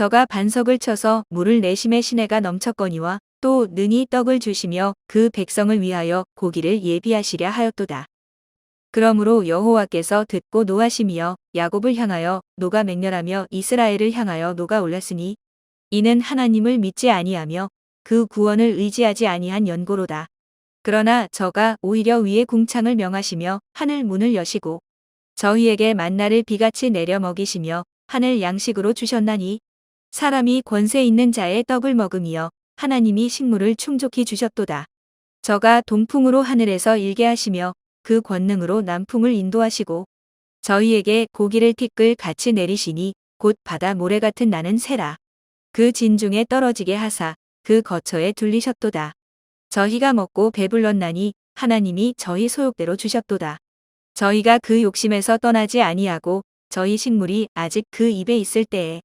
저가 반석을 쳐서 물을 내심의 시내가 넘쳤거니와 또 능히 떡을 주시며 그 백성을 위하여 고기를 예비하시랴 하였도다. 그러므로 여호와께서 듣고 노하심이여 야곱을 향하여 노가 맹렬하며 이스라엘을 향하여 노가 올랐으니 이는 하나님을 믿지 아니하며 그 구원을 의지하지 아니한 연고로다. 그러나 저가 오히려 위에 궁창을 명하시며 하늘 문을 여시고 저희에게 만나를 비같이 내려 먹이시며 하늘 양식으로 주셨나니 사람이 권세 있는 자의 떡을 먹으며 하나님이 식물을 충족히 주셨도다. 저가 동풍으로 하늘에서 일게 하시며 그 권능으로 남풍을 인도하시고 저희에게 고기를 티끌 같이 내리시니 곧 바다 모래 같은 나는 새라. 그 진중에 떨어지게 하사 그 거처에 둘리셨도다. 저희가 먹고 배불렀나니 하나님이 저희 소욕대로 주셨도다. 저희가 그 욕심에서 떠나지 아니하고 저희 식물이 아직 그 입에 있을 때에